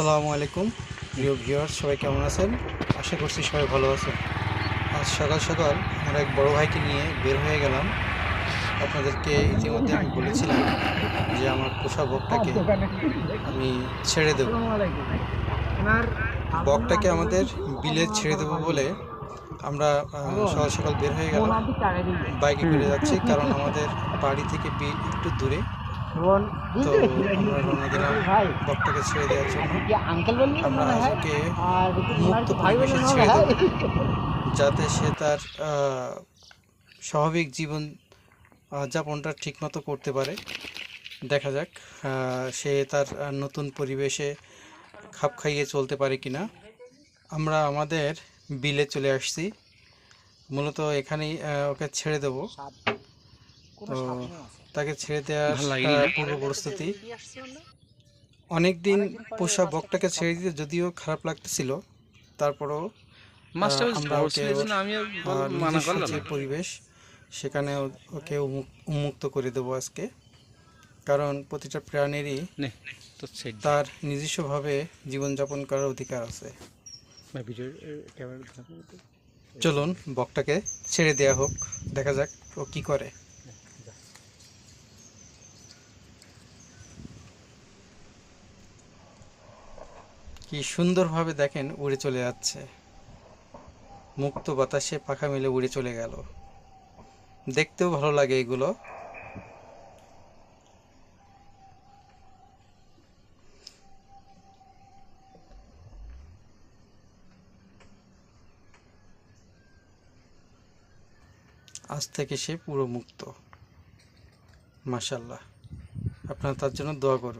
আসসালামু আলাইকুম, প্রিয় ভিউয়ার সবাই কেমন আছেন? আশা করছি সবাই ভালো আছেন। আজ সকাল সকাল আমার এক বড় ভাইকে নিয়ে বের হয়ে গেলাম। আপনাদেরকে ইতিমধ্যে আমি বলেছিলাম যে আমার পোষা বকটাকে আমি ছেড়ে দেব। বকটাকে আমাদের বিলে ছেড়ে দেবো বলে আমরা সকাল সকাল বের হয়ে গেলাম। বাইকে করে যাচ্ছি, কারণ আমাদের বাড়ি থেকে বিল একটু দূরে। আমরা রওনা দিলাম বকটাকে ছেড়ে দেওয়ার জন্য আমরা আজকে মুক্ত পরিবেশে ছেড়ে দেব। যাতে সে তার স্বাভাবিক জীবন যাপনটা ঠিকমতো করতে পারে। দেখা যাক সে তার নতুন পরিবেশে খাপ খাইয়ে চলতে পারে কিনা। আমরা আমাদের বিলে চলে আসছি। মূলত এখানেই ওকে ছেড়ে দেব। তো তাকে ছেড়ে দেওয়ার পূর্ব প্রস্তুতি। অনেক দিন পোষা বকটাকে ছেড়ে দিতে যদিও খারাপ লাগতেছিল তারপরও মানা পরিবেশ সেখানে ও- ওকে উন্মুক- উন্মুক্ত করে দেবো আজকে। কারণ প্রতিটা প্রাণীরই নে তো সেট তার নিজস্বভাবে জীবনযাপন করার অধিকার আছে। চলুন বকটাকে ছেড়ে দেয়া হোক দেখা যাক ও কি করে। কি সুন্দরভাবে দেখেন উড়ে চলে যাচ্ছে। মুক্ত বাতাসে পাখা মেলে উড়ে চলে গেল। দেখতেও ভালো লাগে এগুলো। আজ থেকে সে পুরো মুক্ত। মাশাল্লাহ আপনারা তার জন্য দোয়া করবেন।